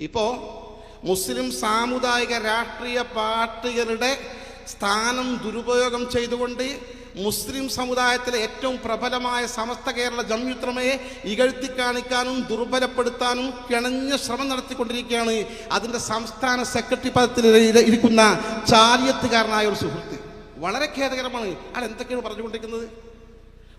ഇപ്പോ മുസ്ലിം സാമുദായിക രാഷ്ട്രീയ പാർട്ടികളുടെ സ്ഥാനം ദുരുപയോഗം ചെയ്തുകൊണ്ട് മുസ്ലിം സമുദായത്തിലെ ഏറ്റവും പ്രബലമായ സമസ്ത കേരള ജംയുത്രമയെ ഇകഴ്ത്തി കാണിക്കാനും ദുർബലപ്പെടുത്താനും കിണഞ്ഞ ശ്രമം നടത്തിക്കൊണ്ടിരിക്കുകയാണ്. അതിന്റെ സംസ്ഥാന സെക്രട്ടറി പദത്തിൽ ഇര- ഇരിക്കുന്ന ചാലിയത്തുകാരനായ ഒരു സുഹൃത്ത്. വളരെ ഖേദകരമാണ്. അയാൾ എന്തൊക്കെയാണ് പറഞ്ഞുകൊണ്ടിരിക്കുന്നത്?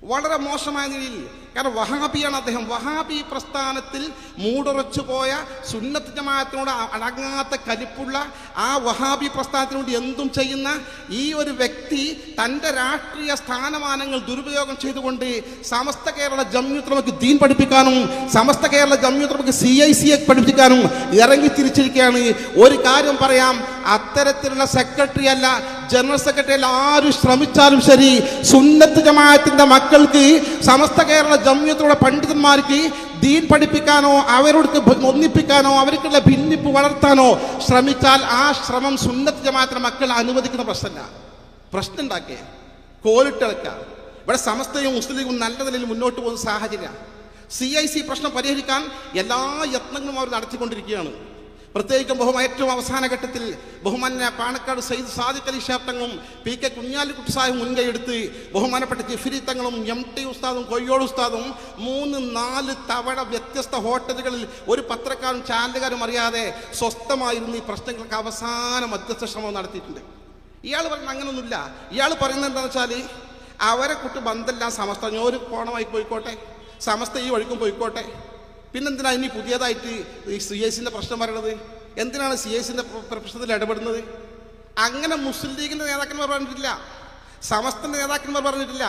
വളരെ മോശമായ നിലയിൽ. കാരണം വഹാബിയാണ് അദ്ദേഹം. വഹാബി പ്രസ്ഥാനത്തിൽ മൂടുറച്ചു പോയ സുന്നത്ത് ജമാഅത്തിനോട് അ- അടങ്ങാത്ത കലിപ്പുള്ള ആ വഹാബി പ്രസ്ഥാനത്തിനോട് എന്തും ചെയ്യുന്ന ഈ ഒരു വ്യക്തി തന്റെ രാഷ്ട്രീയ സ്ഥാനമാനങ്ങൾ ദുരുപയോഗം ചെയ്തുകൊണ്ട് സമസ്ത കേരള ജമ്യുത്രമക്ക് ദീൻ പഠിപ്പിക്കാനും സമസ്ത കേരള ജമ്യുത്രമക്ക് സി ഐ സിയെ പഠിപ്പിക്കാനും ഇറങ്ങി തിരിച്ചിരിക്കുകയാണ്. ഒരു കാര്യം പറയാം. അത്തരത്തിലുള്ള സെക്രട്ടറി അല്ല ജനറൽ സെക്രട്ടറിയിൽ ആരും ശ്രമിച്ചാലും ശരി സുന്നത്ത് ജമാഅത്തിന്റെ മക്കൾക്ക് സമസ്ത കേരള ജമ്യത്തോടെ പണ്ഡിതന്മാർക്ക് ദീൻ പഠിപ്പിക്കാനോ അവരോട് ഒന്നിപ്പിക്കാനോ അവർക്കുള്ള ഭിന്നിപ്പ് വളർത്താനോ ശ്രമിച്ചാൽ ആ ശ്രമം സുന്നത്ത് ജമാഅത്തിന്റെ മക്കൾ അനുവദിക്കുന്ന പ്രശ്നമല്ല പ്രശ്നം ഉണ്ടാക്കേ കോലിട്ടിളക്ക. ഇവിടെ സമസ്തയും മുസ്ലിം നല്ല നിലയിൽ മുന്നോട്ട് പോകുന്ന സാഹചര്യമാണ്. സി ഐ സി പ്രശ്നം പരിഹരിക്കാൻ എല്ലാ യത്നങ്ങളും അവർ നടത്തിക്കൊണ്ടിരിക്കുകയാണ്. പ്രത്യേകിച്ചും ബഹുമാന ഏറ്റവും അവസാന ഘട്ടത്തിൽ ബഹുമാന്യ പാണക്കാട് സയ്യിദ് സാദിഖ് അലി ഷാബ് തങ്ങളും പി കെ കുഞ്ഞാലിക്കുട്ടി സാഹിബ് മുൻകൈയെടുത്ത് ബഹുമാനപ്പെട്ട ജിഫിരി തങ്ങളും എം ടി ഉസ്താദും കൊയ്യോട് ഉസ്താദും മൂന്ന് നാല് തവണ വ്യത്യസ്ത ഹോട്ടലുകളിൽ ഒരു പത്രക്കാരും ചാനലുകാരും അറിയാതെ സ്വസ്ഥമായിരുന്നു ഈ പ്രശ്നങ്ങൾക്ക് അവസാന മധ്യസ്ഥ ശ്രമം നടത്തിയിട്ടുണ്ട്. ഇയാൾ പറയുന്നത് അങ്ങനൊന്നുമില്ല. ഇയാൾ പറയുന്നത് എന്താണെന്ന് വെച്ചാൽ അവരെ കുട്ടി ബന്ധമില്ല സമസ്ത ഞാൻ ഒരു കോണമായി പോയിക്കോട്ടെ. സമസ്ത ഈ വഴിക്കും പോയിക്കോട്ടെ. പിന്നെന്തിനാ ഇനി പുതിയതായിട്ട് ഈ സി എസിന്റെ പ്രശ്നം പറയണത് എന്തിനാണ് സി എസിന്റെ പ്രശ്നത്തിൽ ഇടപെടുന്നത്? അങ്ങനെ മുസ്ലിം ലീഗിന്റെ നേതാക്കന്മാർ പറഞ്ഞിട്ടില്ല. സമസ്ത നേതാക്കന്മാർ പറഞ്ഞിട്ടില്ല.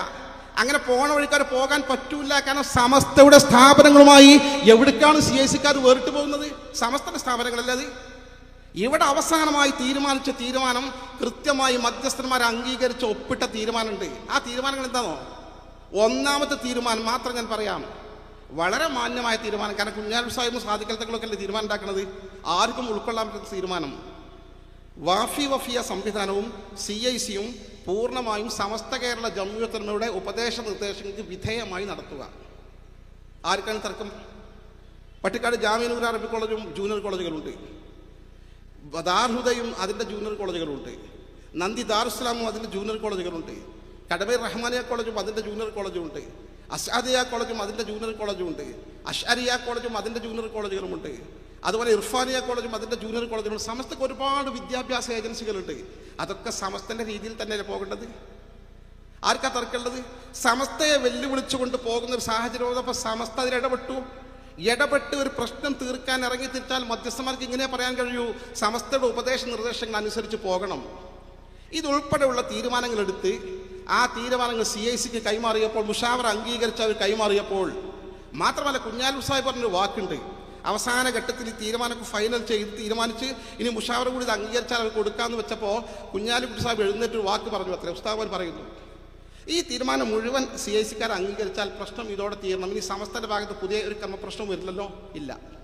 അങ്ങനെ പോണ വഴിക്കാർ പോകാൻ പറ്റൂല. കാരണം സമസ്തയുടെ സ്ഥാപനങ്ങളുമായി എവിടേക്കാണ് സി എസ് സിക്കാർ വേറിട്ട് പോകുന്നത്? സമസ്തയുടെ സ്ഥാപനങ്ങളല്ലേ അത്? ഇവിടെ അവസാനമായി തീരുമാനിച്ച തീരുമാനം കൃത്യമായി മധ്യസ്ഥന്മാരെ അംഗീകരിച്ച് ഒപ്പിട്ട തീരുമാനമുണ്ട്. ആ തീരുമാനങ്ങൾ എന്താണോ? ഒന്നാമത്തെ തീരുമാനം മാത്രം ഞാൻ പറയാം. വളരെ മാന്യമായ തീരുമാനം. കാരണം കുഞ്ഞാൽ സാഹിബും സാധിക്കലത്തങ്ങളൊക്കെ അല്ലേ തീരുമാനം ഉണ്ടാക്കുന്നത് ആർക്കും ഉൾക്കൊള്ളാൻ പറ്റുന്ന തീരുമാനം. വാഫി വഫിയ സംവിധാനവും സി ഐ സിയും പൂർണമായും സമസ്ത കേരള ജമ്മുത്തന്മയുടെ ഉപദേശ നിർദ്ദേശങ്ങൾക്ക് വിധേയമായി നടത്തുക. ആർക്കാണ് തർക്കം? പട്ടിക്കാട് ജാമ്യനൂർ അറബി കോളേജും ജൂനിയർ കോളേജുകളുണ്ട്. ദാർഹുദയും അതിന്റെ ജൂനിയർ കോളേജുകളുണ്ട്. നന്ദി ദാറുസ്ലാമും അതിന്റെ ജൂനിയർ കോളേജുകളുണ്ട്. കടമേർ റഹ്മാനിയ കോളേജും അതിന്റെ ജൂനിയർ കോളേജും ഉണ്ട് അസാദിയ കോളേജും അതിന്റെ ജൂനിയർ കോളേജും ഉണ്ട്. അഷാരിയ കോളേജും അതിന്റെ ജൂനിയർ കോളേജുകളുമുണ്ട് അതുപോലെ ഇർഫാനിയ കോളേജും അതിന്റെ ജൂനിയർ കോളേജുകളുണ്ട് സമസ്തക്ക് ഒരുപാട് വിദ്യാഭ്യാസ ഏജൻസികളുണ്ട് അതൊക്കെ സമസ്തന്റെ രീതിയിൽ തന്നെയല്ലേ പോകേണ്ടത്? ആർക്കാ തർക്കമുള്ളത്? സമസ്തയെ വെല്ലുവിളിച്ചുകൊണ്ട് പോകുന്ന ഒരു സാഹചര്യം അപ്പോൾ സമസ്ത അതിൽ ഇടപെട്ടു. ഇടപെട്ട് ഒരു പ്രശ്നം തീർക്കാൻ ഇറങ്ങി തിരിച്ചാൽ മധ്യസ്ഥന്മാർക്ക് ഇങ്ങനെ പറയാൻ കഴിയൂ. സമസ്തയുടെ ഉപദേശ നിർദ്ദേശങ്ങൾ അനുസരിച്ച് പോകണം. ഇതുൾപ്പെടെയുള്ള തീരുമാനങ്ങൾ എടുത്ത് ആ തീരുമാനങ്ങൾ സി ഐ സിക്ക് കൈമാറിയപ്പോൾ മുഷാവർ അംഗീകരിച്ച് അവർ കൈമാറിയപ്പോൾ മാത്രമല്ല കുഞ്ഞാലു സാഹിബ് പറഞ്ഞൊരു വാക്കുണ്ട്. അവസാന ഘട്ടത്തിൽ ഈ തീരുമാനമൊക്കെ ഫൈനൽ ചെയ്ത് തീരുമാനിച്ച് ഇനി മുഷാവർ കൂടി ഇത് അംഗീകരിച്ചാൽ അവർ കൊടുക്കാമെന്ന് വെച്ചപ്പോൾ കുഞ്ഞാലിക്കുട്ടി സാഹിബ് എഴുന്നേറ്റ് ഒരു വാക്ക് പറഞ്ഞു. അത്ര ഉസ്താവൻ പറയുന്നു. ഈ തീരുമാനം മുഴുവൻ സി ഐ സിക്കാർ അംഗീകരിച്ചാൽ പ്രശ്നം ഇതോടെ തീരണം. ഇനി സമസ്തയുടെ ഭാഗത്ത് പുതിയ ഒരു ക്രമപ്രശ്നം വരില്ലല്ലോ? ഇല്ല.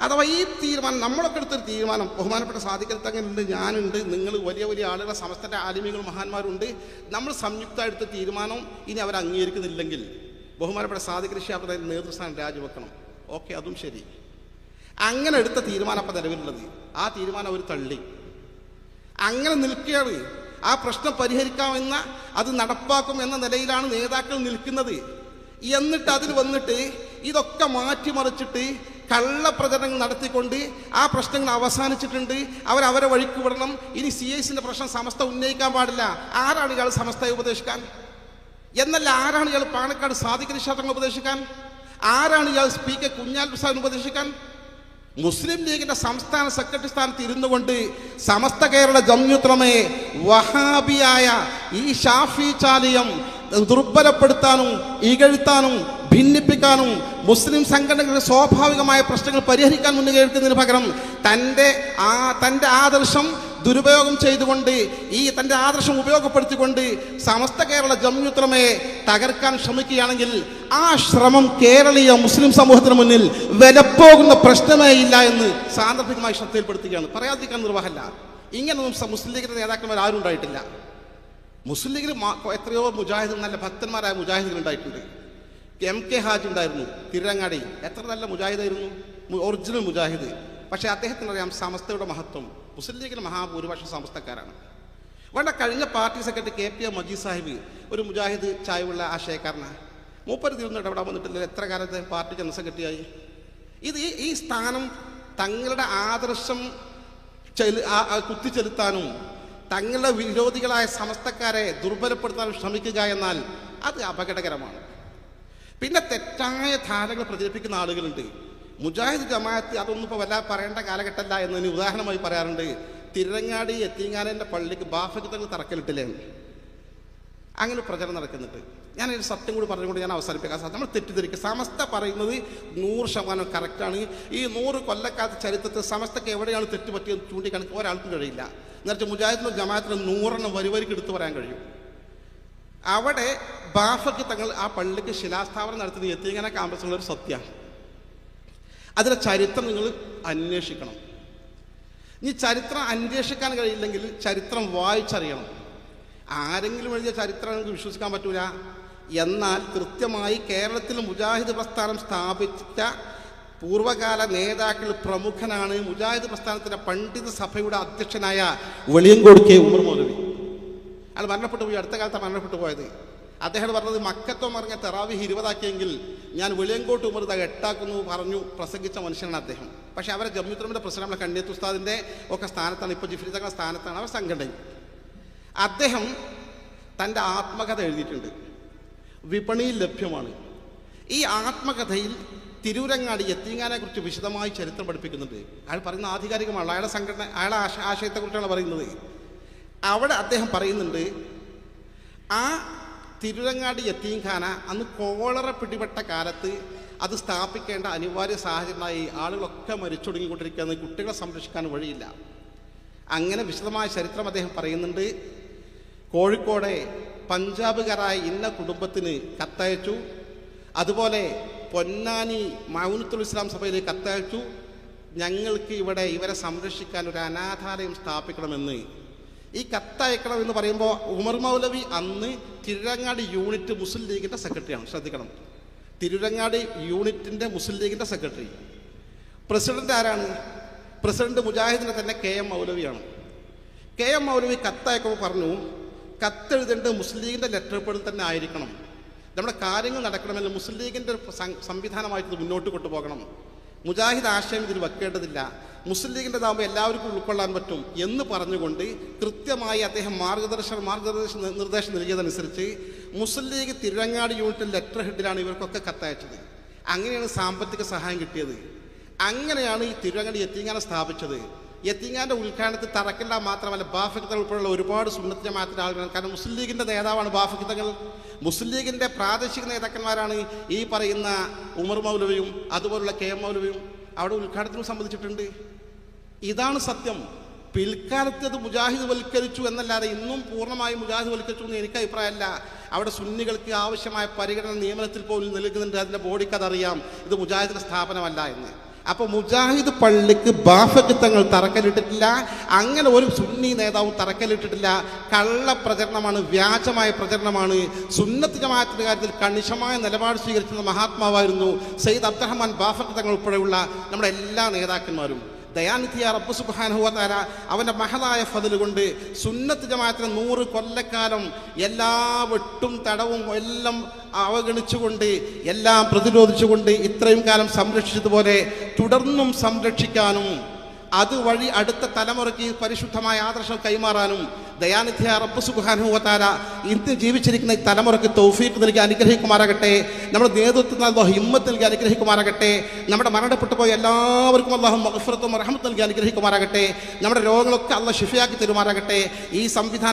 അഥവാ ഈ തീരുമാനം നമ്മളൊക്കെ എടുത്തൊരു തീരുമാനം ബഹുമാനപ്പെട്ട സാധിക്കൽ തങ്ങളുണ്ട് ഞാനുണ്ട് നിങ്ങൾ വലിയ വലിയ ആളുകളെ സമസ്തന്റെ ആലിമികൾ മഹാന്മാരുണ്ട് നമ്മൾ സംയുക്ത എടുത്ത തീരുമാനം ഇനി അവർ അംഗീകരിക്കുന്നില്ലെങ്കിൽ ബഹുമാനപ്പെട്ട സാധിക് ഋഷിയാപ്പയുടെ നേതൃസ്ഥാനം രാജിവെക്കണം. ഓക്കെ അതും ശരി. അങ്ങനെ എടുത്ത തീരുമാനം അപ്പം നിലവിലുള്ളത്. ആ തീരുമാനം അവർ തള്ളി. അങ്ങനെ നിൽക്കുകയാണ് ആ പ്രശ്നം പരിഹരിക്കാമെന്ന അത് നടപ്പാക്കും എന്ന നിലയിലാണ് നേതാക്കൾ നിൽക്കുന്നത്. എന്നിട്ട് അതിൽ വന്നിട്ട് ഇതൊക്കെ മാറ്റിമറിച്ചിട്ട് കള്ളപ്രചരണങ്ങൾ നടത്തിക്കൊണ്ട് ആ പ്രശ്നങ്ങൾ അവസാനിച്ചിട്ടുണ്ട്. അവർ അവരെ വഴിക്ക് വിടണം. ഇനി സി എസിന്റെ പ്രശ്നം സമസ്ത ഉന്നയിക്കാൻ പാടില്ല. ആരാണ് ഇയാൾ സമസ്തയെ ഉപദേശിക്കാൻ? എന്നല്ല ആരാണ് ഇയാൾ പാണക്കാട് സാധിക്കുന്ന ക്ഷേത്രങ്ങൾ ഉപദേശിക്കാൻ? ആരാണ് ഇയാൾ സ്പീക്കർ കുഞ്ഞാൽ പ്രസാദ് ഉപദേശിക്കാൻ? മുസ്ലിം ലീഗിന്റെ സംസ്ഥാന സെക്രട്ടറി സ്ഥാനത്ത് ഇരുന്നു കൊണ്ട് സമസ്ത കേരള ജംയുത്രമേ വഹാബിയായ ഈ ഷാഫി ചാലിയം ദുർബലപ്പെടുത്താനും ഇകഴ്ത്താനും ഭിന്നിപ്പിക്കാനും മുസ്ലിം സംഘടനകളുടെ സ്വാഭാവികമായ പ്രശ്നങ്ങൾ പരിഹരിക്കാൻ മുന്നിൽ പകരം തന്റെ ആ തന്റെ ആദർശം ദുരുപയോഗം ചെയ്തുകൊണ്ട് ഈ തന്റെ ആദർശം ഉപയോഗപ്പെടുത്തിക്കൊണ്ട് സമസ്ത കേരള ജമ്യുത്രമയെ തകർക്കാൻ ശ്രമിക്കുകയാണെങ്കിൽ ആ ശ്രമം കേരളീയ മുസ്ലിം സമൂഹത്തിന് മുന്നിൽ വിലപ്പോകുന്ന പ്രശ്നമേ ഇല്ല എന്ന് സാന്ദർഭികമായി ശ്രദ്ധയിൽപ്പെടുത്തുകയാണ്. പറയാതിരിക്കാൻ നിർവാഹമല്ല ഇങ്ങനൊന്നും മുസ്ലിം ലീഗിന്റെ നേതാക്കന്മാർ ആരും ഉണ്ടായിട്ടില്ല. മുസ്ലിം ലീഗിൽ എത്രയോ മുജാഹിദ് നല്ല ഭക്തന്മാരായ മുജാഹിദുകൾ ഉണ്ടായിട്ടുണ്ട്. എം കെ ഹാജ് ഉണ്ടായിരുന്നു തിരങ്ങാടി. എത്ര നല്ല മുജാഹിദായിരുന്നു. ഒറിജിനൽ മുജാഹിദ്. പക്ഷേ അദ്ദേഹത്തിന് അറിയാം സമസ്തയുടെ മഹത്വം. മുസ്ലിം ലീഗിൽ മഹാഭൂരിപക്ഷം സമസ്തക്കാരാണ്. വേണ്ട കഴിഞ്ഞ party secretary K P A Majeed Sahib ഒരു മുജാഹിദ് ചായവുള്ള ആശയക്കാരനാണ്. മൂപ്പര് തിരുവനന്തപുരം ഇടപെടാൻ വന്നിട്ടില്ല. എത്ര കാലത്ത് പാർട്ടി ജനറൽ സെക്രട്ടറിയായി? ഇത് ഈ സ്ഥാനം തങ്ങളുടെ ആദർശം ചെലു കുത്തിച്ചെലുത്താനും തങ്ങളുടെ വിരോധികളായ സമസ്തക്കാരെ ദുർബലപ്പെടുത്താൻ ശ്രമിക്കുക എന്നാൽ അത് അപകടകരമാണ്. പിന്നെ തെറ്റായ ധാരണകൾ പ്രചരിപ്പിക്കുന്ന ആളുകളുണ്ട്. മുജാഹിദ് ജമാഅത്ത് അതൊന്നും ഇപ്പോൾ വല്ല പറയേണ്ട കാലഘട്ടമല്ല എന്നതിന് ഉദാഹരണമായി പറയാറുണ്ട്. തിരങ്ങാടി എത്തിങ്ങാനന്റെ പള്ളിക്ക് ബാഫകത്തങ്ങൾ തറക്കലിട്ടില്ലേ അങ്ങനെ പ്രചരണം നടക്കുന്നുണ്ട്. ഞാൻ ഒരു സത്യം കൂടി പറഞ്ഞുകൊണ്ട് ഞാൻ അവസാനിപ്പിക്കാം. നമ്മൾ തെറ്റിദ്ധരിക്കുക. സമസ്ത പറയുന്നത് നൂറ് ശതമാനം കറക്റ്റാണ് ഈ നൂറ് കൊല്ലക്കാലത്ത് ചരിത്രത്തിൽ സമസ്തക്ക് എവിടെയാണ് തെറ്റ് പറ്റിയത് ചൂണ്ടിക്കാണിക്കാൻ ഒരാൾക്കും കഴിയില്ല. എന്നുവെച്ചാൽ മുജാഹിദിനും ജമാഅത്തിനും നൂറെണ്ണം വരിവരിക്ക് എടുത്തു പറയാൻ കഴിയും. അവിടെ ബാഫയ്ക്ക് തങ്ങൾ ആ പള്ളിക്ക് ശിലാസ്ഥാപനം നടത്തിയത് എത്തിങ്ങനെ ക്യാമ്പസുള്ള ഒരു സത്യമാണ് അതിലെ ചരിത്രം നിങ്ങൾ അന്വേഷിക്കണം. ഇനി ചരിത്രം അന്വേഷിക്കാൻ കഴിയില്ലെങ്കിൽ ചരിത്രം വായിച്ചറിയണം. ആരെങ്കിലും എഴുതിയ ചരിത്രം നിങ്ങൾക്ക് വിശ്വസിക്കാൻ പറ്റൂല. എന്നാൽ കൃത്യമായി കേരളത്തിൽ മുജാഹിദ് പ്രസ്ഥാനം സ്ഥാപിച്ച പൂർവകാല നേതാക്കൾ പ്രമുഖനാണ്. മുജാഹിദ് പ്രസ്ഥാനത്തിന്റെ പണ്ഡിത സഭയുടെ അധ്യക്ഷനായ വെളിയങ്കോട് കെ ഉമർ മൗലവി. അയാൾ മരണപ്പെട്ടു പോയി. അടുത്ത കാലത്താണ് മരണപ്പെട്ടു പോയത്. അദ്ദേഹം പറഞ്ഞത് മക്കത്തോ മറിഞ്ഞ തെറാവിഹ് ഇരുപതാക്കിയെങ്കിൽ ഞാൻ വെളിയങ്കോട്ട് ഉമർ എട്ടാക്കുന്നു പറഞ്ഞു പ്രസംഗിച്ച മനുഷ്യനാണ് അദ്ദേഹം. പക്ഷേ അവരെ ജമ്മുത്രമിന്റെ പ്രശ്നം നമ്മളെ കണ്ണിയത്ത് ഉസ്താദിന്റെ ഒക്കെ സ്ഥാനത്താണ്. ഇപ്പോൾ ജിഫ്രി തങ്ങളുടെ സ്ഥാനത്താണ് അവർ സംഘടന അദ്ദേഹം തന്റെ ആത്മകഥ എഴുതിയിട്ടുണ്ട്. വിപണിയിൽ ലഭ്യമാണ്. ഈ ആത്മകഥയിൽ തിരൂരങ്ങാടി എത്തിങ്ങാനെ കുറിച്ച് വിശദമായി ചരിത്രം പഠിപ്പിക്കുന്നുണ്ട്. അയാൾ പറയുന്ന ആധികാരികമാണ്. അയാളെ സംഘടന അയാളെ ആശ ആശയത്തെക്കുറിച്ചാണ് പറയുന്നത്. അവിടെ അദ്ദേഹം പറയുന്നുണ്ട് ആ തിരുരങ്ങാടി യത്തീംഖാന അന്ന് കോളറ പിടിപെട്ട കാലത്ത് അത് സ്ഥാപിക്കേണ്ട അനിവാര്യ സാഹചര്യമായി ആളുകളൊക്കെ മരിച്ചൊടുങ്ങിക്കൊണ്ടിരിക്കുകയാണ്. കുട്ടികളെ സംരക്ഷിക്കാൻ വഴിയില്ല. അങ്ങനെ വിശദമായ ചരിത്രം അദ്ദേഹം പറയുന്നുണ്ട്. കോഴിക്കോടെ പഞ്ചാബുകാരായ ഇന്ന കുടുംബത്തിന് കത്തയച്ചു. അതുപോലെ പൊന്നാനി മൗനത്തുൽ ഇസ്ലാം സഭയിലേക്ക് കത്തയച്ചു. ഞങ്ങൾക്ക് ഇവിടെ ഇവരെ സംരക്ഷിക്കാൻ ഒരു അനാഥാലയം സ്ഥാപിക്കണമെന്ന്. ഈ കത്തയക്കണം എന്ന് പറയുമ്പോൾ ഉമർ മൗലവി അന്ന് തിരുരങ്ങാടി യൂണിറ്റ് മുസ്ലിം ലീഗിന്റെ സെക്രട്ടറിയാണ്. ശ്രദ്ധിക്കണം. തിരുരങ്ങാടി യൂണിറ്റിന്റെ മുസ്ലിം ലീഗിന്റെ സെക്രട്ടറി. പ്രസിഡന്റ് ആരാണ്? പ്രസിഡന്റ് മുജാഹിദിനെ തന്നെ കെ എം മൗലവിയാണ്. കെ എം മൗലവി കത്തയക്കുമ്പോൾ പറഞ്ഞു കത്തെഴുതേണ്ടത് മുസ്ലിം ലീഗിന്റെ ലെറ്റർ പേഡിൽ തന്നെ ആയിരിക്കണം. നമ്മുടെ കാര്യങ്ങൾ നടക്കണമെങ്കിൽ മുസ്ലിം ലീഗിന്റെ സംവിധാനമായിട്ട് ഇത് മുന്നോട്ട് കൊണ്ടുപോകണം. മുജാഹിദ് ആശയം ഇതിൽ വെക്കേണ്ടതില്ല. മുസ്ലിം ലീഗിന്റെതാകുമ്പോൾ എല്ലാവർക്കും ഉൾക്കൊള്ളാൻ പറ്റും എന്ന് പറഞ്ഞുകൊണ്ട് കൃത്യമായി അദ്ദേഹം മാർഗദർശന മാർഗദർശ നിർദ്ദേശം നൽകിയതനുസരിച്ച് മുസ്ലിം ലീഗ് തിരുവങ്ങാട് യൂണിറ്റിൽ ലെറ്റർ ഹെഡിലാണ് ഇവർക്കൊക്കെ കത്തയച്ചത്. അങ്ങനെയാണ് സാമ്പത്തിക സഹായം കിട്ടിയത്. അങ്ങനെയാണ് ഈ തിരുവങ്ങാടി എത്തിങ്ങാനെ സ്ഥാപിച്ചത്. എത്തിങ്ങാന്റെ ഉദ്ഘാടനത്തിൽ തറക്കില്ല മാത്രമല്ല ബാഫിക്കത്തങ്ങൾ ഉൾപ്പെടെയുള്ള ഒരുപാട് സുന്നത്ത് ജമാഅത്തിന്റെ ആളുകൾ കാരണം മുസ്ലിം ലീഗിന്റെ നേതാവാണ് ബാഫിക്കത്തങ്ങൾ മുസ്ലിം ലീഗിന്റെ പ്രാദേശിക നേതാക്കന്മാരാണ് ഈ പറയുന്ന ഉമർ മൗലവിയും അതുപോലുള്ള കെ എം മൗലവിയും അവിടെ ഉദ്ഘാടനത്തിന് സംബന്ധിച്ചിട്ടുണ്ട്. ഇതാണ് സത്യം. പിൽക്കാലത്ത് അത് മുജാഹിദ് വൽക്കരിച്ചു എന്നല്ലാതെ ഇന്നും പൂർണമായി മുജാഹിദ് വൽക്കരിച്ചു എന്ന് എനിക്ക് അഭിപ്രായമല്ല. അവിടെ സുന്നികൾക്ക് ആവശ്യമായ പരിഗണന നിയമനത്തിൽ പോലും നൽകുന്നുണ്ട്. അതിന്റെ ബോഡിക്ക് അതറിയാം. ഇത് മുജാഹിദിന്റെ സ്ഥാപനമല്ല എന്ന്. അപ്പോൾ മുജാഹിദ് പള്ളിക്ക് ബാഫക്ക് തങ്ങൾ തറക്കല്ലിട്ടിട്ടില്ല. അങ്ങനെ ഒരു സുന്നി നേതാവും തറക്കല്ലിട്ടിട്ടില്ല. കള്ള പ്രചരണമാണ് വ്യാജമായ പ്രചരണമാണ്. സുന്നത്ത് ജമാഅത്തിന്റെ കാര്യത്തിൽ കണിശമായ നിലപാട് സ്വീകരിച്ചിരുന്ന മഹാത്മാവായിരുന്നു സയ്യിദ് അബ്ദുറഹ്മാൻ ബാഫക്ക് തങ്ങൾ ഉൾപ്പെടെയുള്ള നമ്മുടെ എല്ലാ നേതാക്കന്മാരും. ദയാനിധിയ റബ്ബ് സുബാനുഹുവതാര അവന്റെ മഹതായ ഫതിൽ കൊണ്ട് സുന്നത്ത് ജമാഅത്തിന് നൂറ് കൊല്ലക്കാലം എല്ലാ വെട്ടും തടവും എല്ലാം അവഗണിച്ചുകൊണ്ട് എല്ലാം പ്രതിരോധിച്ചുകൊണ്ട് ഇത്രയും കാലം സംരക്ഷിച്ചതുപോലെ തുടർന്നും സംരക്ഷിക്കാനും അതുവഴി അടുത്ത തലമുറയ്ക്ക് പരിശുദ്ധമായ ആദർശം കൈമാറാനും ദയാനിധ്യ റബ്ബ് സുഖാനുഭവത്താര ഇന്ന് ജീവിച്ചിരിക്കുന്ന ഈ തലമുറയ്ക്ക് തൗഫീഖ് നൽകി അനുഗ്രഹിക്കുമാറാകട്ടെ. നമ്മുടെ നേതൃത്വത്തിൽ അള്ളാഹു ഹിമ്മത്ത് നൽകി അനുഗ്രഹിക്കുമാറാകട്ടെ. നമ്മുടെ മരണപ്പെട്ടു പോയ എല്ലാവർക്കും അള്ളാഹു മഹഫറത്തും റഹമത്ത് നൽകി അനുഗ്രഹിക്കുമാറാകട്ടെ. നമ്മുടെ രോഗങ്ങളൊക്കെ അള്ളാഹ് ഷിഫയാക്കി തരുമാറാകട്ടെ. ഈ സംവിധാനം